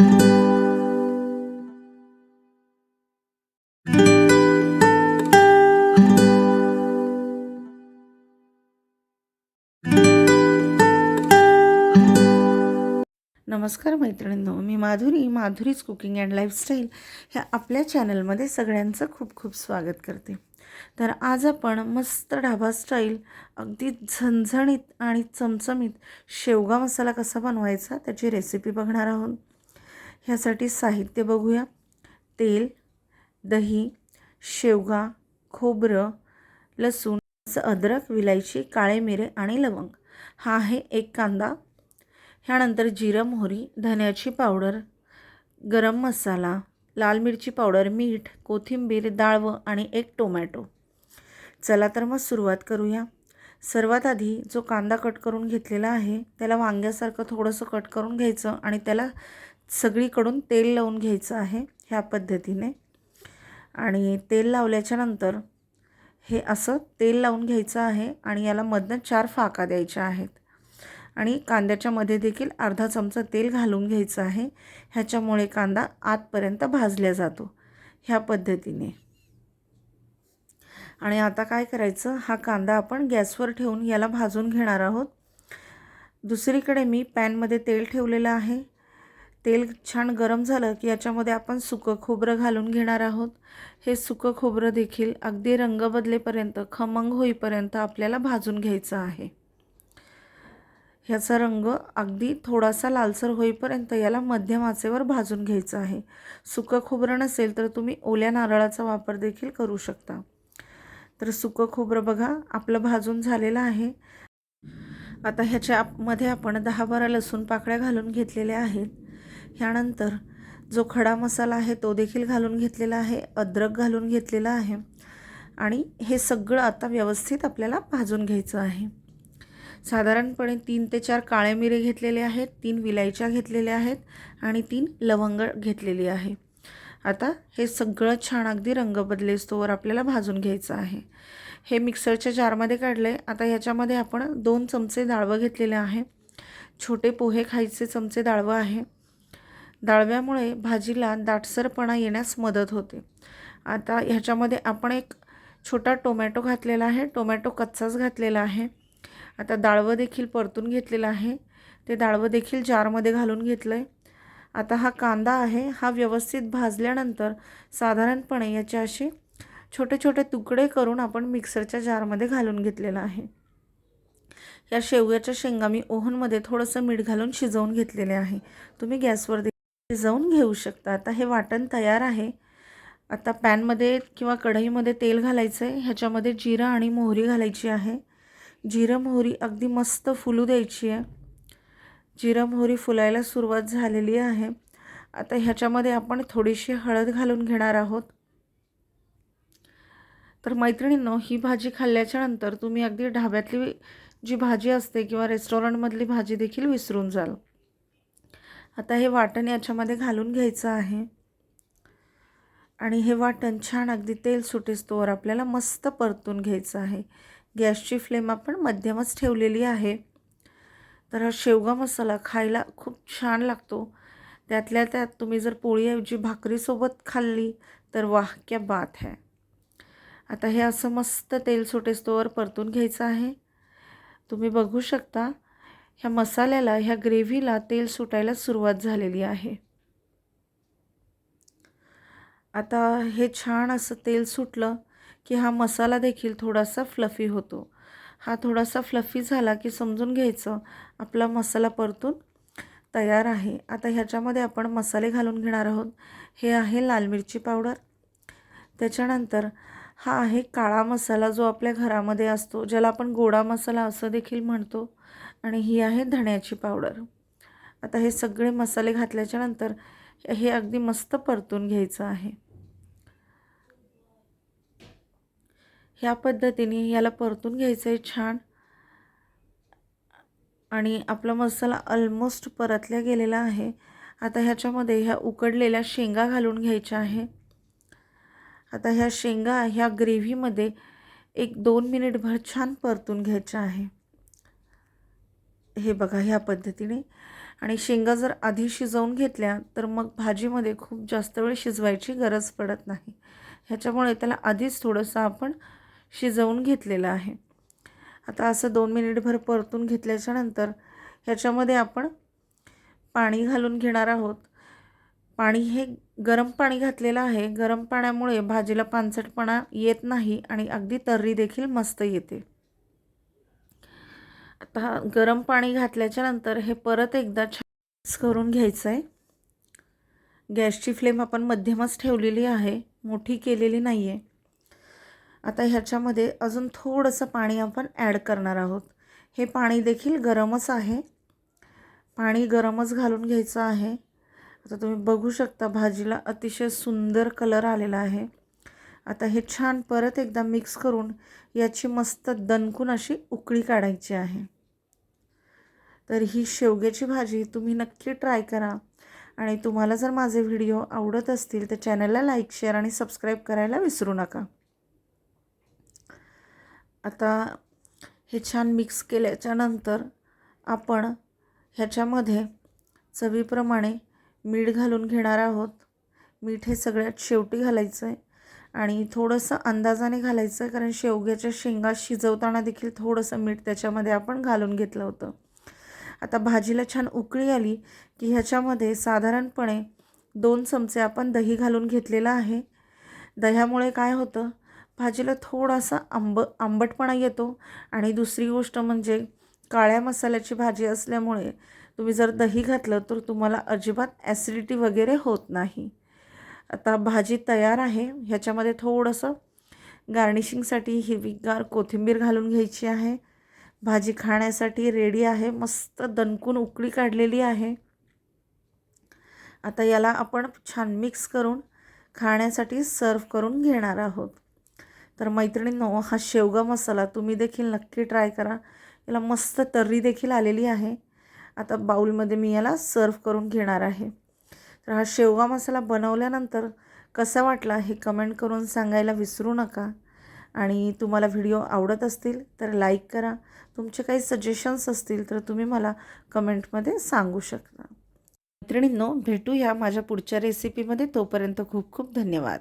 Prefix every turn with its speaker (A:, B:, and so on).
A: नमस्कार मैत्रिणींनो मी Madhuri Madhuri's cooking and lifestyle ह्या आपल्या चॅनलमध्ये सगळ्यांचं खूप खूप स्वागत करते. तर आज आपण मस्त ढाबा स्टाईल अगदी झणझणीत आणि चमचमीत शेवगा मसाला कसा बनवायचा त्याची रेसिपी बघणार आहोत. ह्यासाठी साहित्य बघूया. तेल दही शेवगा खोबरं लसूण अद्रक विलायची काळे मिरे आणि लवंग. हा आहे एक कांदा. ह्यानंतर जिरं मोहरी धन्याची पावडर गरम मसाला लाल मिरची पावडर मीठ कोथिंबीर डाळवं आणि एक टोमॅटो. चला तर मग सुरुवात करूया. सर्वात आधी जो कांदा कट करून घेतलेला आहे त्याला वांग्यासारखं थोडंसं कट करून घ्यायचं आणि त्याला सगळीकडून तेल लावून घ्यायचं आहे ह्या पद्धतीने. आणि तेल लावल्याच्या नंतर हे असं तेल लावून घ्यायचं आहे आणि याला मधनं चार फाका द्यायच्या आहेत. आणि कांद्याच्या मध्ये देखील अर्धा चमचा तेल घालून घ्यायचं आहे. ह्याच्यामुळे कांदा आतपर्यंत भाजल्या जातो ह्या पद्धतीने. आणि आता काय करायचं? हा कांदा आपण गॅसवर ठेवून याला भाजून घेणार आहोत. दुसरीकडे मी पॅनमध्ये तेल ठेवलेलं आहे. तेल छान गरम झालं की याच्यामध्ये आपण सुकं खोबरं घालून घेणार आहोत. हे सुकं खोबरं देखील अगदी रंग बदलेपर्यंत खमंग होईपर्यंत आपल्याला भाजून घ्यायचं आहे. ह्याचा रंग अगदी थोडासा लालसर होईपर्यंत याला मध्यम आचेवर भाजून घ्यायचं आहे. सुकं खोबरं नसेल तर तुम्ही ओल्या नारळाचा वापर देखील करू शकता. तर सुकं खोबरं बघा आपलं भाजून झालेलं आहे. आता ह्याच्यामध्ये आपण दहा बारा लसूण पाकळ्या घालून घेतलेल्या आहेत. ह्यानंतर जो खडा मसाला आहे तो देखील घालून घेतलेला आहे अद्रक घालून घेतलेला आहे आणि हे सगळं आता व्यवस्थित आपल्याला भाजून घ्यायचं आहे. साधारणपणे तीन ते चार काळे मिरे घेतलेले आहेत तीन विलायच्या घेतलेल्या आहेत आणि तीन लवंग घेतलेली आहे. आता हे सगळं छान अगदी रंग बदलेस्तोवर आपल्याला भाजून घ्यायचं आहे. हे मिक्सरच्या जारमध्ये काढले आता ह्याच्यामध्ये आपण दोन चमचे डाळवं घेतलेले आहे. छोटे पोहे खायचे चमचे डाळवं आहे. डाळव्यामुळे भाजीला दाटसरपणा येण्यास मदत होते. आता ह्याच्यामध्ये आपण एक छोटा टोमॅटो घातलेला आहे. टोमॅटो कच्चाच घातलेला आहे. आता डाळवं देखील परतून घेतलेलं आहे. ते डाळवं देखील जारमध्ये घालून घेतलं आहे आता हा कांदा आहे. हा व्यवस्थित भाजल्यानंतर साधारणपणे याचे असे छोटे छोटे तुकडे करून आपण मिक्सरच्या जारमध्ये घालून घेतलेला आहे. या शेवग्याच्या शेंगा मी ओव्हनमध्ये थोडंसं मीठ घालून शिजवून घेतलेले आहे. तुम्ही गॅसवर देखील शिजवून घेऊ शकता. आता हे वाटण तयार आहे. आता पॅनमध्ये किंवा कढईमध्ये तेल घालायचं आहे ह्याच्यामध्ये जिरं आणि मोहरी घालायची आहे. जिरं मोहरी अगदी मस्त फुलू द्यायची आहे. जिरं मोहरी फुलायला सुरुवात झालेली आहे. आता ह्याच्यामध्ये आपण थोडीशी हळद घालून घेणार आहोत. तर मैत्रिणींनो ही भाजी खाल्ल्याच्या नंतर तुम्ही अगदी ढाब्यातली जी भाजी असते किंवा रेस्टॉरंटमधली भाजी देखील विसरून जाल. आता हे वाटण याच्यामध्ये घालून घ्यायचं आहे. आणि हे वाटण छान अगदी तेल सुटेस्तोवर आपल्याला मस्त परतून घ्यायचं आहे. गॅसची फ्लेम आपण मध्यमच ठेवलेली आहे. तर हा शेवगा मसाला खायला खूप छान लागतो. त्यातल्या त्यात तुम्ही जर पोळीऐवजी भाकरीसोबत खाल्ली तर वाह क्या बात है. आता हे असं मस्त तेल सुटेस्तोवर परतून घ्यायचं आहे. तुम्ही बघू शकता ह्या मसाल्याला ह्या ग्रेव्हीला तेल सुटायला सुरुवात झालेली आहे. आता हे छान असं तेल सुटलं की हा मसाला देखील थोडासा फ्लफी होतो. हा थोडासा फ्लफी झाला की समजून घ्यायचं आपला मसाला परतून तयार आहे. आता ह्याच्यामध्ये आपण मसाले घालून घेणार आहोत. हे आहे लाल मिरची पावडर. त्याच्यानंतर हा आहे काळा मसाला जो आपल्या घरामध्ये असतो ज्याला आपण गोडा मसाला असं देखील म्हणतो. आणि ही आहे धण्याची पावडर. आता हे सगळे मसाले घातल्याच्यानंतर हे अगदी मस्त परतून घ्यायचं आहे. ह्या पद्धतीने याला परतून घ्यायचं आहे छान. आणि आपला मसाला ऑलमोस्ट परतल्या गेलेला आहे. आता ह्याच्यामध्ये ह्या उकडलेल्या शेंगा घालून घ्यायच्या आहे. आता ह्या शेंगा ह्या ग्रेव्हीमध्ये एक दोन मिनिटभर छान परतून घ्यायच्या आहे. हे बघा ह्या पद्धतीने. आणि शेंगा जर आधी शिजवून घेतल्या तर मग भाजीमध्ये खूप जास्त वेळ शिजवायची गरज पडत नाही. ह्याच्यामुळे त्याला आधीच थोडंसं आपण शिजवून घेतलेलं आहे. आता असं दोन मिनिटभर परतून घेतल्याच्यानंतर ह्याच्यामध्ये आपण पाणी घालून घेणार आहोत. पाणी हे गरम पाणी घातलेलं आहे. गरम पाण्यामुळे भाजीला पानसटपणा येत नाही आणि अगदी तर्री देखील मस्त येते. हा गरम पाणी घातल्याच्या नंतर हे परत एकदा छान करून घ्यायचं आहे गॅसची फ्लेम आपण मध्यमच ठेवलेली आहे मोठी केलेली नाही आहे आता ह्याच्यामध्ये अजून थोडंसं पाणी आपण ॲड करणार आहोत. हे पाणी देखील गरमच आहे. पाणी गरमच घालून घ्यायचं आहे. आता तुम्ही बघू शकता भाजीला अतिशय सुंदर कलर आलेला आहे. आता हे छान परत एकदा मिक्स करून याची मस्त दणकून अशी उकळी काढायची आहे. तर ही शेवग्याची भाजी तुम्ही नक्की ट्राय करा. आणि तुम्हाला जर माझे व्हिडिओ आवडत असतील तर चॅनलला लाईक शेअर आणि सबस्क्राईब करायला विसरू नका. आता हे छान मिक्स केल्याच्यानंतर आपण ह्याच्यामध्ये चवीप्रमाणे मीठ घालून घेणार आहोत. मीठ हे सगळ्यात शेवटी घालायचं आहे आणि थोडंसं अंदाजाने घालायचं आहे कारण शेवग्याच्या शेंगा शिजवताना देखील थोडंसं मीठ त्याच्यामध्ये आपण घालून घेतलं होतं. आता भाजीला छान उकळी आली की ह्याच्यामध्ये साधारणपणे दोन चमचे आपण दही घालून घेतलेलं आहे. दह्यामुळे काय होतं? भाजीला थोडासा आंब आंबटपणा येतो आणि दुसरी गोष्ट म्हणजे काळ्या मसाल्याची भाजी असल्यामुळे तुम्ही जर दही घातलं तर तुम्हाला अजिबात ॲसिडिटी वगैरे होत नाही. आता भाजी तयार आहे. ह्याच्यामध्ये थोडंसं गार्निशिंगसाठी हिरवीगार कोथिंबीर घालून घ्यायची आहे. भाजी खाण्यासाठी रेडी आहे. मस्त दणकून उकळी काढलेली आहे. आता याला आपण छान मिक्स करून खाण्यासाठी सर्व करून घेणार आहोत. तर मैत्रिणींनो हा शेवगा मसाला तुम्ही देखील नक्की ट्राय करा. याला मस्त तर्री देखील आलेली आहे. आता बाऊलमध्ये मी याला सर्व करून घेणार आहे. तर हा शेवगा मसाला बनवल्यानंतर कसा वाटला हे कमेंट करून सांगायला विसरू नका. आणि तुम्हाला व्हिडिओ आवडत असतील तर लाईक करा. तुमचे काही सजेशन्स असतील तर तुम्ही मला कमेंटमध्ये सांगू शकता. मैत्रिणींनो भेटूया माझ्या पुढच्या रेसिपीमध्ये तोपर्यंत खूप खूप धन्यवाद.